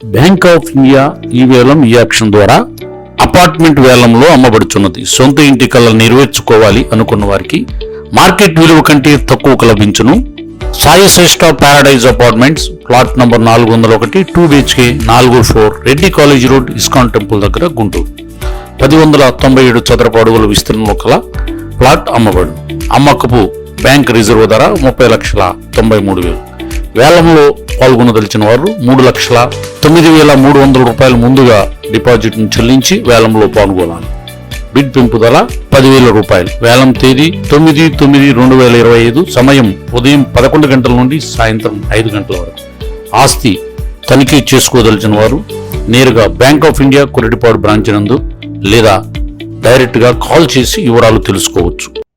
Bank of India ఈ వేలం ఈ యాక్షన్ ద్వారా అపార్ట్మెంట్ వేలంలో అమ్మబడుచున్నది. సొంత ఇంటి కళ నెరవేర్చుకోవాలి అనుకున్న వారికి మార్కెట్ విలువ కంటే తక్కువకు లభించును Sai Shreshta apartments plot number నాలుగు వందల ఒకటి టూ బిహెచ్కే నాలుగు four Reddy college road ISKCON temple దగ్గర గుంటూరు. పది వందల తొంభై ఏడు చదరపు అడుగుల విస్తీర్ణంలో కల ప్లాట్ అమ్మబడు అమ్మకపు బ్యాంక్ రిజర్వ్ ధర ముప్పై లక్షల తొంభై మూడు వేలు. వేలంలో పాల్గొనదలిచిన వారు మూడు లక్షల తొమ్మిది వేల మూడు వందల రూపాయలు ముందుగా డిపాజిట్ను చెల్లించి వేలంలో పాల్గొనాలి. బిడ్ పెంపుదల పదివేల రూపాయలు. వేలం తేదీ తొమ్మిది తొమ్మిది రెండు వేల ఇరవై ఐదు సమయం ఉదయం పదకొండు గంటల నుండి సాయంత్రం ఐదు గంటల వరకు. ఆస్తి తనిఖీ చేసుకోదలిచిన వారు నేరుగా bank of India Koratipadu branch నందు లేదా డైరెక్ట్గా కాల్ చేసి వివరాలు తెలుసుకోవచ్చు.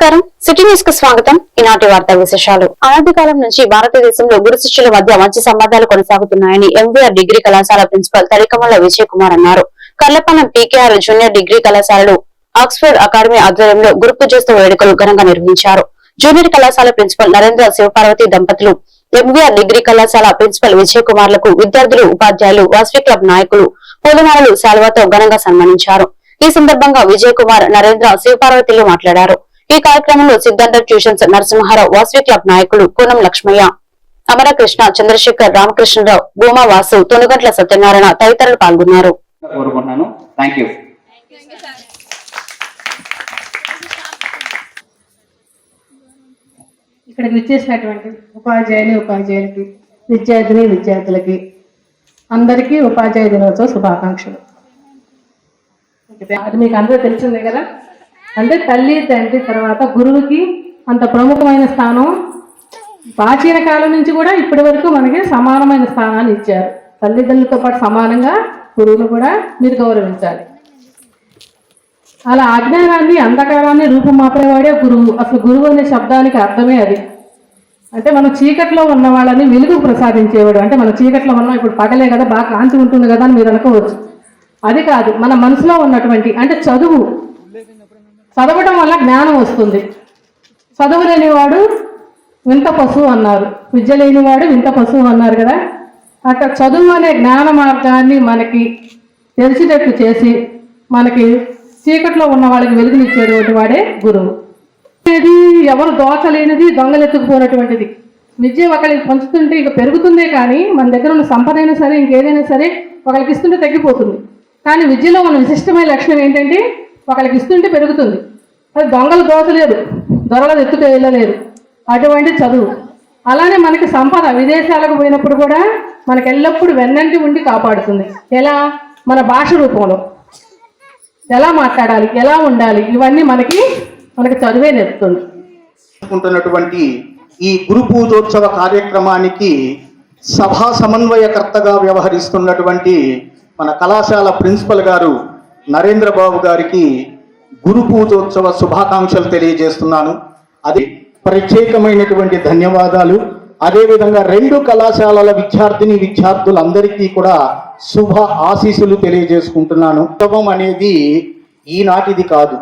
నమస్కారం. సిటీ న్యూస్కు స్వాగతం. ఈనాటి వార్తా విశేషాలు. అనాది కాలం నుంచి భారతదేశంలో గురు శిష్యుల మధ్య మంచి సంబంధాలు కొనసాగుతున్నాయని ఎంవీఆర్ డిగ్రీ కళాశాల ప్రిన్సిపల్ తరికమల్ల విజయ్ కుమార్ అన్నారు. కల్లపనం పీకేఆర్ జూనియర్ డిగ్రీ కళాశాలలు ఆక్స్ఫర్డ్ అకాడమీ ఆధ్వర్యంలో గురు పూజోత్సవ వేడుకలు ఘనంగా నిర్వహించారు. జూనియర్ కళాశాల ప్రిన్సిపల్ నరేంద్ర శివపార్వతి దంపతులు ఎంవీఆర్ డిగ్రీ కళాశాల ప్రిన్సిపల్ విజయ్ కుమార్లకు విద్యార్థులు ఉపాధ్యాయులు వాస్వి క్లబ్ నాయకులు పూలమాలలు శాల్వాతో ఘనంగా సన్మానించారు. ఈ సందర్భంగా విజయ్ కుమార్ నరేంద్ర శివపార్వతిలు మాట్లాడారు. ఈ కార్యక్రమంలో సిద్ధాంత ట్యూషన్స్ నరసింహారావు వాసవి క్లబ్ నాయకులు కూనం లక్ష్మయ్య అమరకృష్ణ చంద్రశేఖర్ రామకృష్ణరావు భూమా వాసు తొనుగంట్ల సత్యనారాయణ తదితరులు పాల్గొన్నారు. ఇక్కడికి వచ్చేసినటువంటి ఉపాధ్యాయులు ఉపాధ్యాయులకి విద్యార్థిని విద్యార్థులకి అందరికీ ఉపాధ్యాయ దినోత్సవ శుభాకాంక్షలు. అది మీకు అందరూ తెలిసిందే కదా? అంటే తల్లి తండ్రి తర్వాత గురువుకి అంత ప్రముఖమైన స్థానం ప్రాచీన కాలం నుంచి కూడా ఇప్పటి వరకు మనకి సమానమైన స్థానాన్ని ఇచ్చారు. తల్లిదండ్రులతో పాటు సమానంగా గురువును కూడా మీరు గౌరవించాలి. అలా అజ్ఞానాన్ని అంధకారాన్ని రూపుమాపేవాడే గురువు. అసలు గురువు అనే శబ్దానికి అర్థమే అది. అంటే మనం చీకట్లో ఉన్న వాళ్ళని వెలుగు ప్రసాదించేవాడు. అంటే మనం చీకట్లో ఉన్నాం ఇప్పుడు పగలే కదా బాగా కాంతి ఉంటుంది కదా అని మీరు అనుకోవచ్చు. అది కాదు మన మనసులో ఉన్నటువంటి అంటే చదువు చదవడం వల్ల జ్ఞానం వస్తుంది. చదువు లేనివాడు వింత పశువు అన్నారు. విద్య లేనివాడు వింత పశువు అన్నారు కదా. అట్లా చదువు అనే జ్ఞాన మార్గాన్ని మనకి తెలిసినట్టు చేసి మనకి చీకట్లో ఉన్న వాళ్ళకి వెలుగునిచ్చేటువంటి వాడే గురువు. ఇది ఎవరు దోచలేనిది దొంగలెత్తుకుపోయినటువంటిది. విద్య ఒకరికి పంచుతుంటే ఇక పెరుగుతుందే కానీ మన దగ్గర ఉన్న సంపదైనా సరే ఇంకేదైనా సరే ఒకరికి ఇస్తుంటే తగ్గిపోతుంది. కానీ విద్యలో ఉన్న విశిష్టమైన లక్షణం ఏంటంటే ఒకరికి ఇస్తుంటే పెరుగుతుంది. అది దొంగలు దోచలేదు దొరలు ఎత్తుకు వెళ్ళలేదు అటువంటి చదువు. అలానే మనకి సంపద. విదేశాలకు పోయినప్పుడు కూడా మనకి ఎల్లప్పుడూ వెన్నంటి ఉండి కాపాడుతుంది. ఎలా? మన భాష రూపంలో. ఎలా మాట్లాడాలి? ఎలా ఉండాలి? ఇవన్నీ మనకి మనకి చదువే నేర్పుతుంది. చేసుకుంటున్నటువంటి ఈ గురు పూజోత్సవ కార్యక్రమానికి సభా సమన్వయకర్తగా వ్యవహరిస్తున్నటువంటి మన కళాశాల ప్రిన్సిపల్ గారు నరేంద్ర బాబు గారికి గురు పూజోత్సవ శుభాకాంక్షలు తెలియజేస్తున్నాను. అది ప్రత్యేకమైనటువంటి ధన్యవాదాలు. అదేవిధంగా రెండు కళాశాలల విద్యార్థిని విద్యార్థులందరికీ కూడా శుభ ఆశీస్సులు తెలియజేసుకుంటున్నాను. ఉత్సవం అనేది ఈనాటిది కాదు.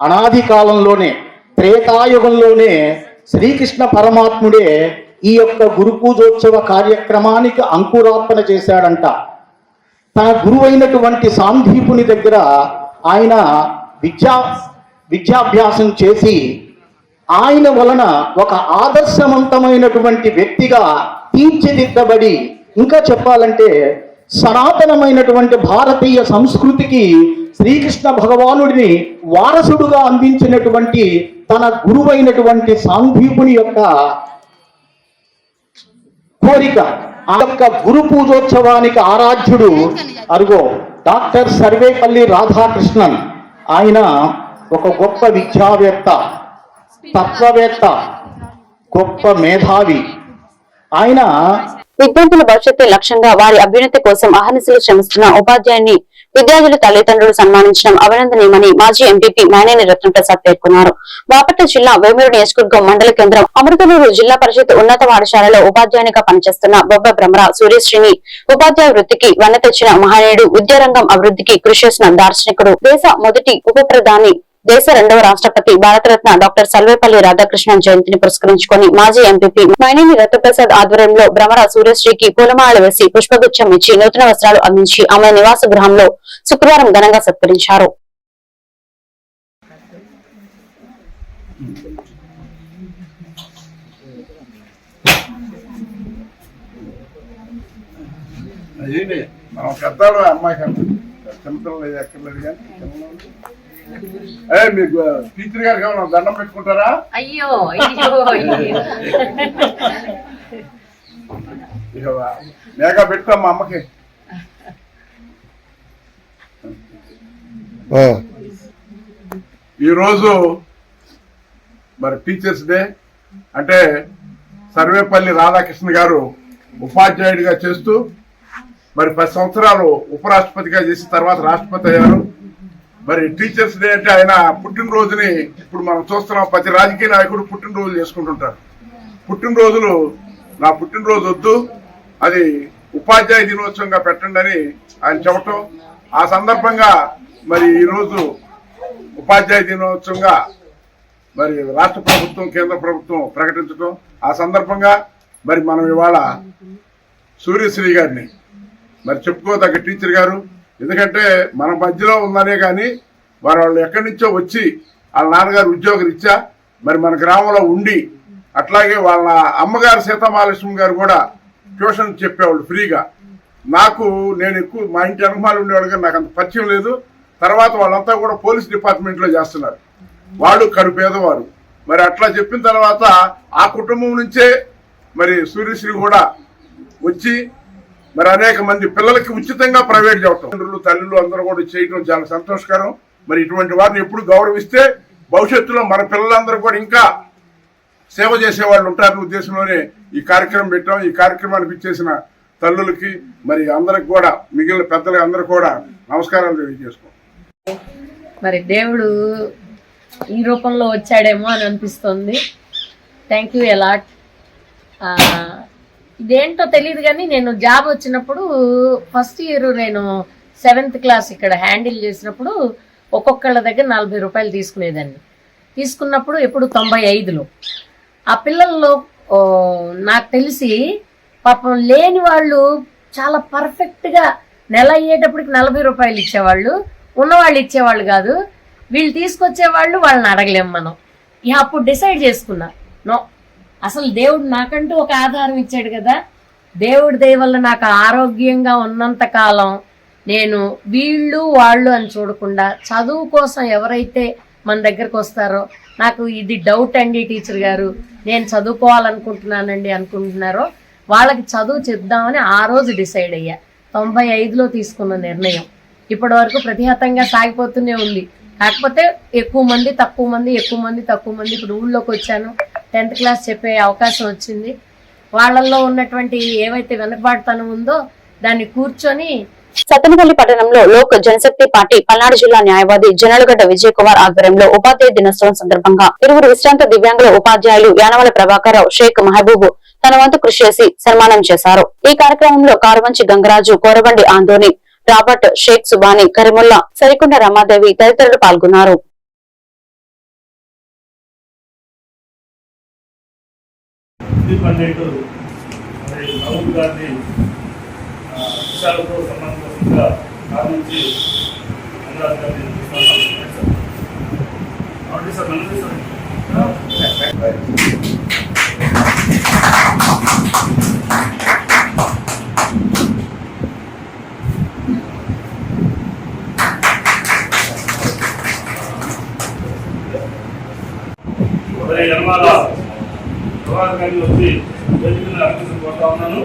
అనాది కాలంలోనే త్రేతాయుగంలోనే శ్రీకృష్ణ పరమాత్ముడే ఈ యొక్క గురు పూజోత్సవ కార్యక్రమానికి అంకురార్పణ చేశాడంట. తన గురువైనటువంటి సాందీపుని దగ్గర ఆయన విద్యా విద్యాభ్యాసం చేసి ఆయన వలన ఒక ఆదర్శవంతమైనటువంటి వ్యక్తిగా తీర్చిదిద్దబడి ఇంకా చెప్పాలంటే సనాతనమైనటువంటి భారతీయ సంస్కృతికి శ్రీకృష్ణ భగవానుడిని వారసుడుగా అందించినటువంటి తన గురువైనటువంటి సాంఘీపుని యొక్క కోరిక. ఆ యొక్క గురు పూజోత్సవానికి ఆరాధ్యుడు అరుగో డాక్టర్ సర్వేపల్లి రాధాకృష్ణన్. ఆయన ఒక గొప్ప విద్యావేత్త తత్వవేత్త గొప్ప మేధావి. ఆయన విద్యార్థుల భవిష్యత్తు లక్ష్యంగా వారి అభ్యున్నతి కోసం అహర్నిశలు శ్రమిస్తున్న ఉపాధ్యాయుని విద్యార్థుల తల్లిదండ్రులు సన్మానించడం అభినందనీయమని మాజీ ఎంపీపీ మేనేని రత్నప్రసాద్ పేర్కొన్నారు. బాపట్ల జిల్లా వేమూరు నియోజకవర్గం మండల కేంద్రం అమృతనూరు జిల్లా పరిషత్ ఉన్నత పాఠశాలలో ఉపాధ్యాయునిగా పనిచేస్తున్న బొబ్బ భ్రమర సూర్యశ్రీని ఉపాధ్యాయ వృత్తికి వన్న తెచ్చిన మహనీయుడు విద్యారంగం అభివృద్ధికి కృషి చేసిన దార్శనికుడు దేశ మొదటి ఉప ప్రధాని దేశ రెండవ రాష్ట్రపతి భారతరత్న డాక్టర్ సల్వేపల్లి రాధాకృష్ణన్ జయంతిని పురస్కరించుకుని మాజీ ఎంపీపీ మైనేని రత్నప్రసాద్ ఆధ్వర్యంలో భ్రమర సూర్యశ్రీకి పూలమాల వేసి పుష్పగుచ్చం ఇచ్చి నూతన వస్త్రాలు అందించి ఆమె నివాస గృహంలో శుక్రవారం ఘనంగా సత్కరించారు మనం పెద్దాడు అమ్మాయి కన్నా చిన్నపిల్లలు లేదు ఎక్కర్లేదు కానీ చిన్నపిల్లలు. ఏ మీకు టీచర్ గారికి ఏమన్నా దండం పెట్టుకుంటారా? అయ్యో మేఘా పెట్టుకో మా అమ్మకి. ఈరోజు మరి టీచర్స్ డే అంటే సర్వేపల్లి రాధాకృష్ణ గారు ఉపాధ్యాయుడిగా చేస్తూ మరి పది సంవత్సరాలు ఉపరాష్ట్రపతిగా చేసిన తర్వాత రాష్ట్రపతి అయ్యారు. మరి టీచర్స్ డే అంటే ఆయన పుట్టినరోజుని ఇప్పుడు మనం చూస్తున్నాం. ప్రతి రాజకీయ నాయకుడు పుట్టినరోజు చేసుకుంటుంటారు. పుట్టినరోజులు నా పుట్టినరోజు వద్దు అది ఉపాధ్యాయ దినోత్సవంగా పెట్టండి అని ఆయన చెప్పటం. ఆ సందర్భంగా మరి ఈరోజు ఉపాధ్యాయ దినోత్సవంగా మరి రాష్ట్ర ప్రభుత్వం కేంద్ర ప్రభుత్వం ప్రకటించడం ఆ సందర్భంగా మరి మనం ఇవాళ సూర్యశ్రీ గారిని మరి చెప్పుకోదగ్గ టీచర్ గారు ఎందుకంటే మన మధ్యలో ఉందనే కానీ వారు వాళ్ళు ఎక్కడి నుంచో వచ్చి వాళ్ళ నాన్నగారు ఉద్యోగరీత్యా మరి మన గ్రామంలో ఉండి అట్లాగే వాళ్ళ అమ్మగారు సీతామహాలక్ష్మి గారు కూడా ట్యూషన్ చెప్పేవాళ్ళు ఫ్రీగా. నాకు నేను ఎక్కువ మా ఇంటి అనుమానాలు ఉండేవాళ్ళు కానీ నాకు అంత పరిచయం లేదు. తర్వాత వాళ్ళంతా కూడా పోలీస్ డిపార్ట్మెంట్లో చేస్తున్నారు. వాళ్ళు కడు పేదవారు. మరి అట్లా చెప్పిన తర్వాత ఆ కుటుంబం నుంచే మరి సూర్యశ్రీ కూడా వచ్చి మరి అనేక మంది పిల్లలకి ఉచితంగా ప్రైవేట్ చెప్పటం తండ్రులు తల్లులు అందరూ కూడా చేయడం చాలా సంతోషకరం. మరి ఇటువంటి వారిని ఎప్పుడు గౌరవిస్తే భవిష్యత్తులో మన పిల్లలందరూ కూడా ఇంకా సేవ చేసే వాళ్ళు ఉంటారనే ఉద్దేశంలోనే ఈ కార్యక్రమం పెట్టాం. ఈ కార్యక్రమానికి ఇచ్చేసిన తల్లులకి మరి అందరికి కూడా మిగిలిన పెద్దలకి అందరూ కూడా నమస్కారాలు తెలియజేసుకో మరి దేవుడు ఈ రూపంలో వచ్చాడేమో అని అనిపిస్తుంది. థ్యాంక్ యూ ఎలాట్ ఇదేంటో తెలియదు కానీ నేను జాబ్ వచ్చినప్పుడు ఫస్ట్ ఇయర్ నేను సెవెంత్ క్లాస్ ఇక్కడ హ్యాండిల్ చేసినప్పుడు ఒక్కొక్కళ్ళ దగ్గర నలభై రూపాయలు తీసుకునేదాన్ని. తీసుకున్నప్పుడు ఎప్పుడు తొంభై ఐదులో. ఆ పిల్లల్లో నాకు తెలిసి పాపం లేని వాళ్ళు చాలా పర్ఫెక్ట్గా నెల అయ్యేటప్పటికి నలభై రూపాయలు ఇచ్చేవాళ్ళు ఉన్నవాళ్ళు ఇచ్చేవాళ్ళు కాదు. వీళ్ళు తీసుకొచ్చేవాళ్ళు వాళ్ళని అడగలేము మనం. ఇక అప్పుడు డిసైడ్ చేసుకున్నా. నో అసలు దేవుడు నాకంటూ ఒక ఆధారం ఇచ్చాడు కదా. దేవుడి దయ వల్ల నాకు ఆరోగ్యంగా ఉన్నంత కాలం నేను వీళ్ళు వాళ్ళు అని చూడకుండా చదువు కోసం ఎవరైతే మన దగ్గరకు వస్తారో నాకు ఇది డౌట్ అండి టీచర్ గారు. నేను చదువుకోవాలనుకుంటున్నానండి అనుకుంటున్నారో వాళ్ళకి చదువు చెప్దామని ఆ రోజు డిసైడ్ అయ్యా. తొంభై ఐదులో తీసుకున్న నిర్ణయం. ఇప్పటి వరకు ప్రతిహతంగా సాగిపోతూనే ఉంది. కాకపోతే ఎక్కువ మంది తక్కువ మంది ఎక్కువ మంది తక్కువ మంది ఇప్పుడు ఊళ్ళోకి వచ్చాను. టెన్త్ క్లాస్ చెప్పే అవకాశం వచ్చింది. వాళ్ళల్లో ఉన్నటువంటి ఏవైతే వెనకబాటుతనం ఉందో దాన్ని కూర్చొని సత్తెనపల్లి పట్టణంలో లోక్ జనశక్తి పార్టీ పల్నాడు జిల్లా న్యాయవాది జనలగడ్డ విజయ్ కుమార్ ఆధ్వర్యంలో ఉపాధ్యాయ దినోత్సవం సందర్భంగా ఇరువురు విశ్రాంత దివ్యాంగుల ఉపాధ్యాయులు యానవల ప్రభాకర్ షేక్ మహబూబ్ తన వంతు కృషి చేసి సన్మానం చేశారు. ఈ కార్యక్రమంలో కారుమంచి గంగరాజు కోరబండి ఆందోని రాబర్ట్ షేక్ సుబాని కరిముల్లా సరికొండ రమాదేవి తదితరులు పాల్గొన్నారు. ఇండిపెండెంట్ మరి నవూబ్ గారిని విషయాలతో సంబంధించిన సాధించి అనురాగ్ గారిని పిలుస్తున్నాను. సార్ నమస్తే సార్ ఉదయ యనమాల ప్రభాకర్ వచ్చి వేదికను అర్పించడం కోరుతా ఉన్నాను.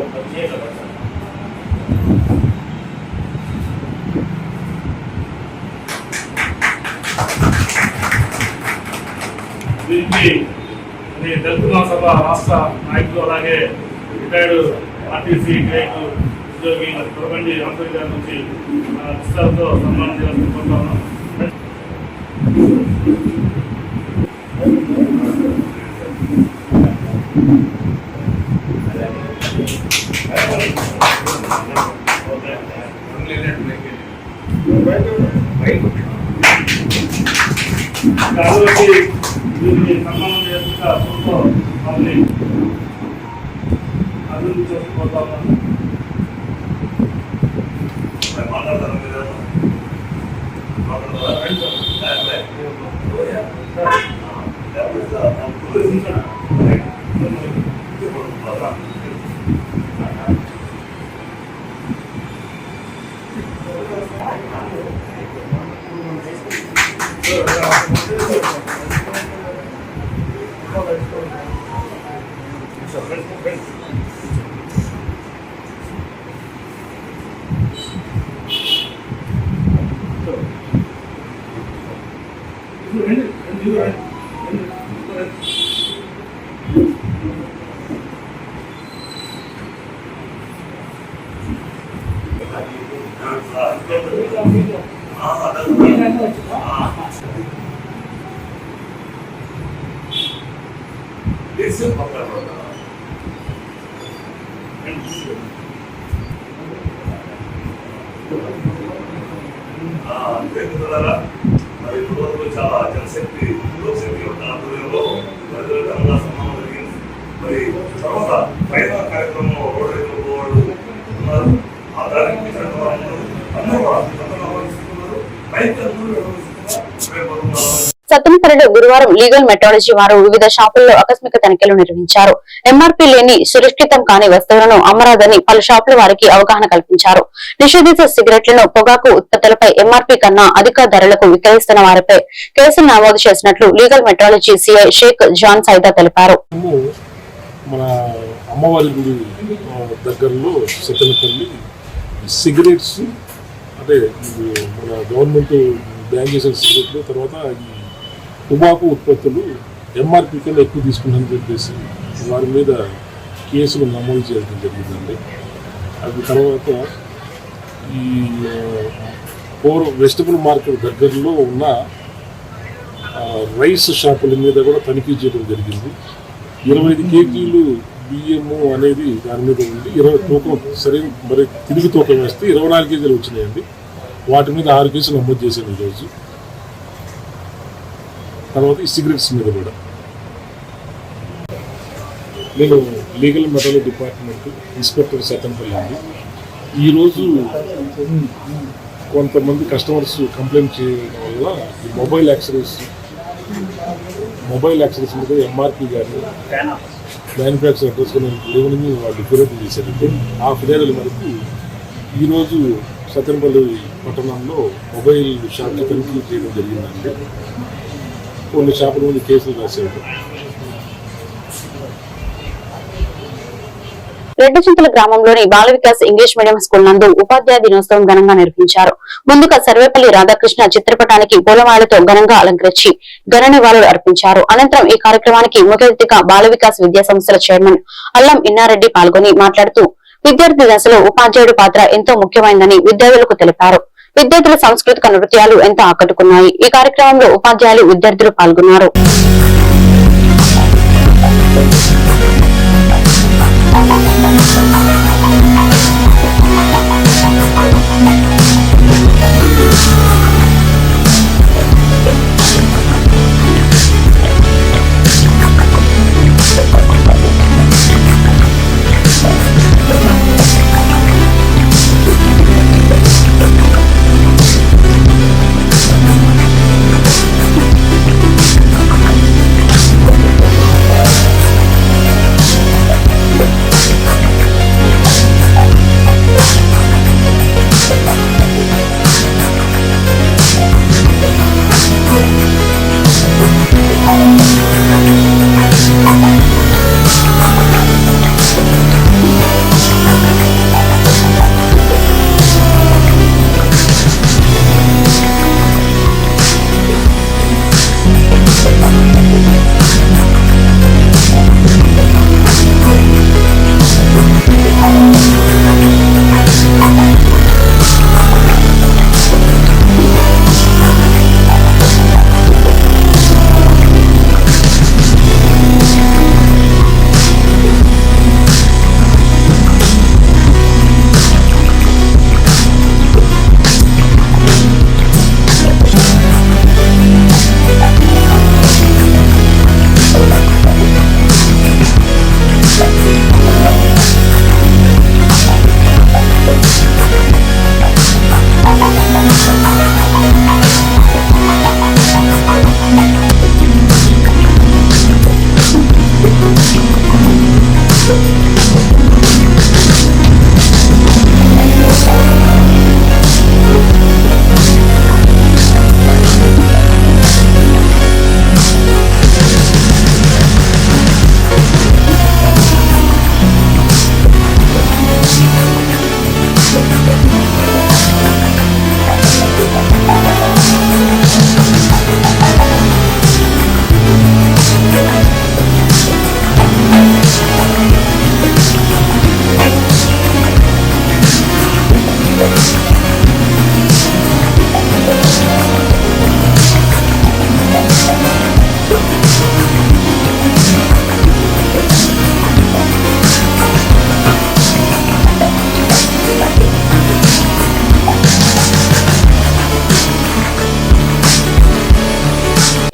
దీనికి మీ తెలుగు సభ రాష్ట్ర నాయకులు అలాగే రిటైర్డ్ ఆర్టీసీ గ్రేట్ ఉద్యోగి మరి తొలగండి ఆంధ్ర గారి నుంచి మన పుస్తకాలతో సన్మానం చేయాలని కోరుతా ఉన్నాం కాబట్టి దీన్ని సన్మానం అభివృద్ధి చేసుకోతా మాట్లాడతాను మీరు Good job. ద్వారా మరి రోజులు చాలా జనశక్తి లోకశక్తి యొక్క ఆధ్వర్యంలో ప్రజలకు అన్న సన్మానం జరిగింది. మరి తర్వాత ప్రయత్న కార్యక్రమంలో రోడ్డు పోవాళ్ళు ఉన్నారు. ఆ దానికి అందరూ అందరూ కూడా అందరూ ఆహ్వానిస్తున్నారు రైతులందరూ నిర్వహిస్తున్నారు రేపు మనం గురువారం లీగల్ మెట్రాలజీ వారు వివిధ షాపుల్లో ఆకస్మిక తనిఖీలు నిర్వహించారు. ఎంఆర్పీ లేని సురక్షితం కాని వస్తువులను అమ్మరాదని పలు షాపుల వారికి అవగాహన కల్పించారు. నిషేధిత సిగరెట్లను పొగాకు ఉత్పత్తులపై ఎంఆర్పీ కన్నా అధిక ధరలకు విక్రయిస్తున్న వారిపై కేసులు నమోదు చేసినట్లు legal metrology CI Shaik John Saida తెలిపారు. మన అమ్మవారి గుడి దగ్గరలో సిగరెట్స్ అంటే మన గవర్నమెంట్ బ్యాన్ చేసిన సిగరెట్లు తర్వాత ఈ టుబాకు ఉత్పత్తులు ఎంఆర్పి కన్నా ఎక్కువ తీసుకుందని చెప్పేసి వారి మీద కేసులు నమోదు చేయడం జరిగిందండి. అది తర్వాత ఈ పూర్వ వెజిటబుల్ మార్కెట్ దగ్గరలో ఉన్న రైస్ షాపుల మీద కూడా తనిఖీ చేయడం జరిగింది. ఇరవై ఐదు కేజీలు బియ్యము అనేది దాని మీద ఉంది. ఇరవై తూకం సరే మరి తిరిగి తూకం వేస్తే ఇరవై నాలుగు కేజీలు వచ్చినాయండి. వాటి మీద ఆరు కేసులు నమోదు చేశాను ఈరోజు. తర్వాత ఈ సిగరెట్స్ మీద కూడా. నేను legal metal department inspector Satampalli అండి. ఈరోజు కొంతమంది కస్టమర్స్ కంప్లైంట్ చేయడం వల్ల ఈ మొబైల్ యాక్సరీస్ మొబైల్ యాక్సరీస్ మీద ఎంఆర్పి గారు మ్యానుఫ్యాక్చర్ అడ్రస్ రెవెన్యూ వాళ్ళు ఫిర్యాదు చేశారు ఆ ఫిర్యాదుల మేరకు ఈరోజు సత్యంపల్లి పట్టణంలో మొబైల్ షాప్కి తనిఖీ చేయడం జరిగిందండి. కొన్ని షాపుల మీద కేసులు రాశారు రెడ్డచింతల గ్రామంలోని Bala Vikas English medium school నందు ఉపాధ్యాయ దినోత్సవం ఘనంగా నిర్వహించారు. ముందుగా సర్వేపల్లి రాధాకృష్ణ చిత్రపటానికి పూలమాలతో ఘనంగా అలంకరించి ఘన నివాళులు అర్పించారు. అనంతరం ఈ కార్యక్రమానికి ముఖ్య అతిథిగా బాల వికాస్ విద్యా సంస్థల చైర్మన్ అల్లం ఇన్నారెడ్డి పాల్గొని మాట్లాడుతూ విద్యార్థి దశలో ఉపాధ్యాయుడి పాత్ర ఎంతో ముఖ్యమైందని విద్యార్థులకు తెలిపారు. విద్యార్థుల సాంస్కృతిక నృత్యాలు ఎంత ఆకట్టుకున్నాయి. ఈ కార్యక్రమంలో ఉపాధ్యాయులు విద్యార్థులు పాల్గొన్నారు.